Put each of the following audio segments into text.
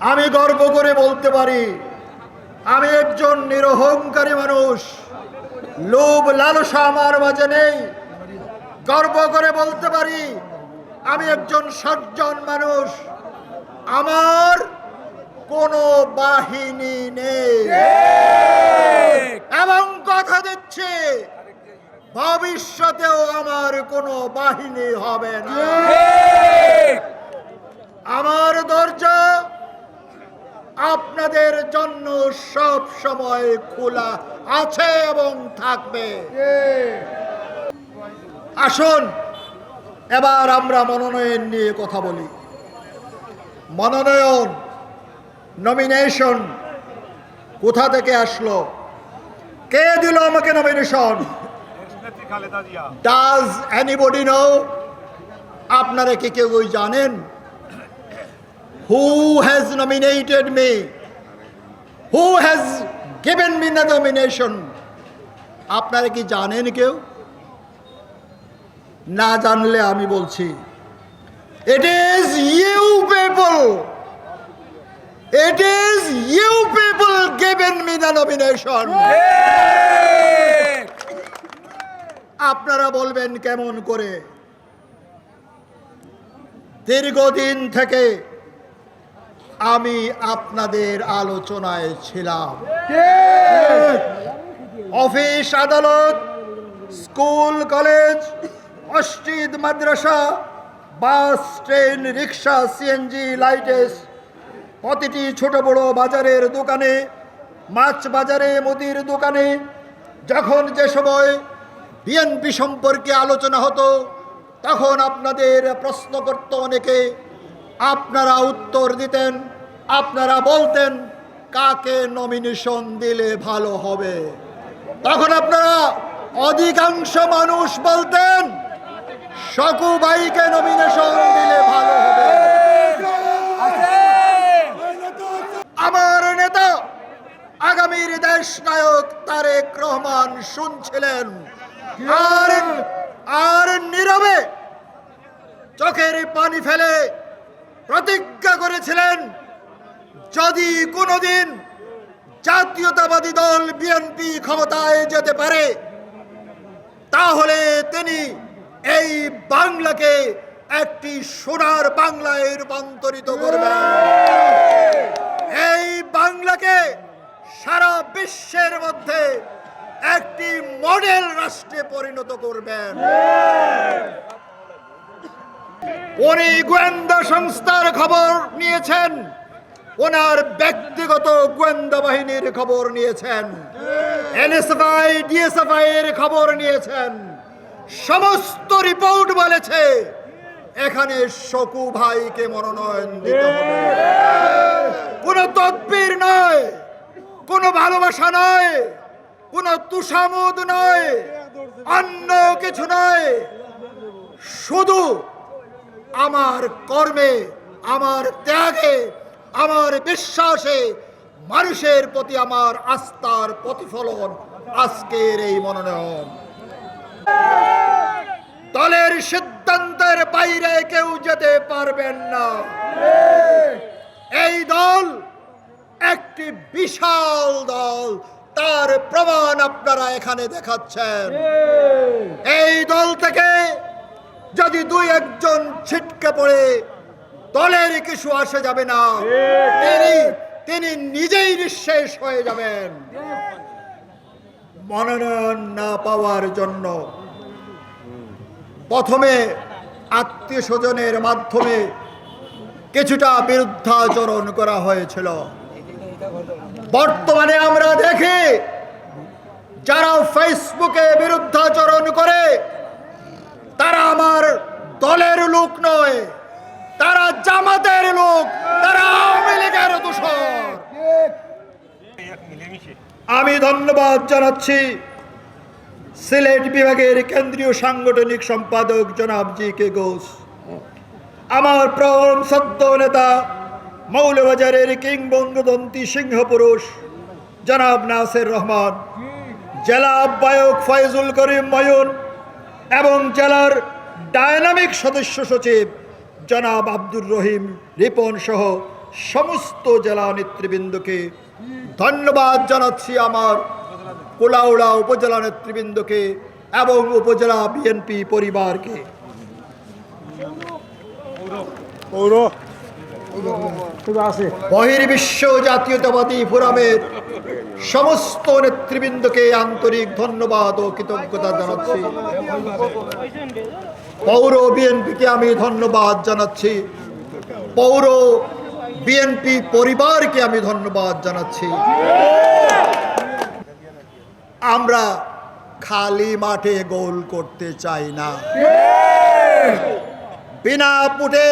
আমি গর্ব করে বলতে পারি, আমি একজন নিরহংকারী মানুষ। লোভ, লালসা আমার মাঝে নেই। গর্ব করে বলতে পারি, আমি একজন সজ্জন মানুষ। আমার কোনো বাহিনী নেই। এবং কথা দিচ্ছি, ভবিষ্যতেও আমার কোনো বাহিনী হবে না। আমার দরজা আপনাদের জন্য সব সময় খোলা আছে এবং থাকবে। আসুন, এবার আমরা মনোনয়ন নিয়ে কথা বলি। মনোনয়ন নমিনেশন কোথা থেকে আসলো? কে দিল আমাকে নমিনেশন ডাজ এনিবডি নো আপনারা কি কেউ জানেন? Who has nominated me who has given me the nomination আপনারা কি জানেন কেউ? না জানলে আমি বলছি it is you people it is you people given me the nomination আপনারা বলবেন কেমন করে? দীর্ঘদিন থেকে আমি আপনাদের আলোচনায় ছিলাম। অফিস আদালত, স্কুল, কলেজ, মসজিদ, মাদ্রাসা, bus, train, rickshaw, CNG LiteAce প্রতিটি ছোট বড় বাজারের দোকানে, মাছ বাজারে, মুদির দোকানে, যখন যে সময় বিএনপি সম্পর্কে আলোচনা হতো, তখন আপনাদের প্রশ্ন করত অনেকে, আপনারা উত্তর দিতেন। আপনারা বলতেন, কাকে নমিনেশন দিলে ভালো হবে? তখন আপনারা অধিকাংশ মানুষ বলতেন সকু ভাইকে নমিনেশন দিলে ভালো হবে। আমার নেতা, আগামীর দেশ নায়ক তারেক রহমান শুনছিলেন। আর আর নীরবে চোখের পানি ফেলে প্রতিজ্ঞা করেছিলেন যদি কোনোদিন জাতীয়তাবাদী দল বিএনপি ক্ষমতায় যেতে পারে, তাহলে তিনি এই বাংলাকে একটি সোনার বাংলায় রূপান্তরিত করবেন। এই বাংলাকে সারা বিশ্বের মধ্যে একটি মডেল রাষ্ট্রে পরিণত করবেন। উনি গোয়েন্দা সংস্থার খবর নিয়েছেন। ওনার ব্যক্তিগত গোয়েন্দা বাহিনীর খবর নিয়েছেন। এনএসএফআই, ডিএসএফআই এর খবর নিয়েছেন। সমস্ত রিপোর্ট বলেছে, এখানে শকু ভাইকে মনোনয়ন দিতে হবে। কোনো তদবির নয়, কোনো ভালোবাসা নয়, কোনো তুষামুদ নয়, অন্য কিছু নয়। শুধু আমার কর্মে, আমার ত্যাগে আমার বিশ্বাসে মানুষের প্রতি আমার আস্থার প্রতিফলন আজকের এই মনোনয়ন। দলের সিদ্ধান্তের বাইরে কেউ যেতে পারবেন না। এই দল একটি বিশাল দল, তার প্রমাণ আপনারা এখানে দেখাচ্ছেন। এই দল থেকে যদি দুই একজন ছিটকে পড়ে দলের কিছু আসে যাবে না। তিনি তিনি নিজেই নিঃশেষ হয়ে যাবেন। মনোনয়ন না পাওয়ার জন্য প্রথমে আত্মীয় স্বজনের মাধ্যমে কিছুটা বিরুদ্ধাচরণ করা হয়েছিল। বর্তমানে আমরা দেখি যারা ফেসবুকে বিরুদ্ধাচরণ করে তারা আমার দলের লোক নয়। তারা জামাতের লোক, তারা আওয়ামী লীগের দূষণ আমি ধন্যবাদ জানাচ্ছি সিলেট বিভাগের কেন্দ্রীয় সাংগঠনিক সম্পাদক জনাব জি কে ঘোষ। আমার প্রম সদ্য নেতা মৌলবাজারের কিংবঙ্গদন্তী সিংহ পুরুষ জনাব নাসের রহমান, জেলা আহ্বায়ক ফয়জুল করিম ময়ুন এবং জেলার ডায়নামিক সদস্য সচিব জনাব আব্দুর রহিম রিপন সহ সমস্ত জেলা নেতৃবৃন্দকে ধন্যবাদ জানাচ্ছি আমার কোলাউড়া উপজেলা নেতৃবৃন্দকে এবং উপজেলা বিএনপি পরিবারকে। পৌর। বহির্বিশ্ব জাতীয়তাবাদী ফোরামের সমস্ত নেতৃবৃন্দকে আন্তরিক ধন্যবাদ ও কৃতজ্ঞতা জানাচ্ছি। পৌর বিএনপিকে আমি ধন্যবাদ জানাচ্ছি। পৌর বিএনপি পরিবারকে আমি ধন্যবাদ জানাচ্ছি। আমরা খালি মাঠে গোল করতে চাই না। বিনা পুটে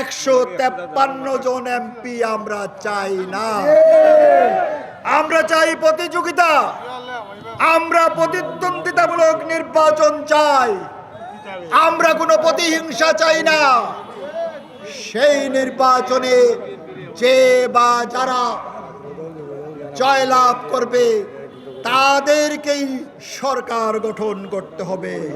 একশো জন এমপি আমরা চাই না। আমরা চাই প্রতিযোগিতা। আমরা প্রতিদ্বন্দ্বিতামূলক নির্বাচন চাই। আমরা কোনো প্রতিহিংসা চাই না। সেই নির্বাচনে যে বা যারা জয়লাভ করবে, তাদেরকেই সরকার গঠন করতে হবে।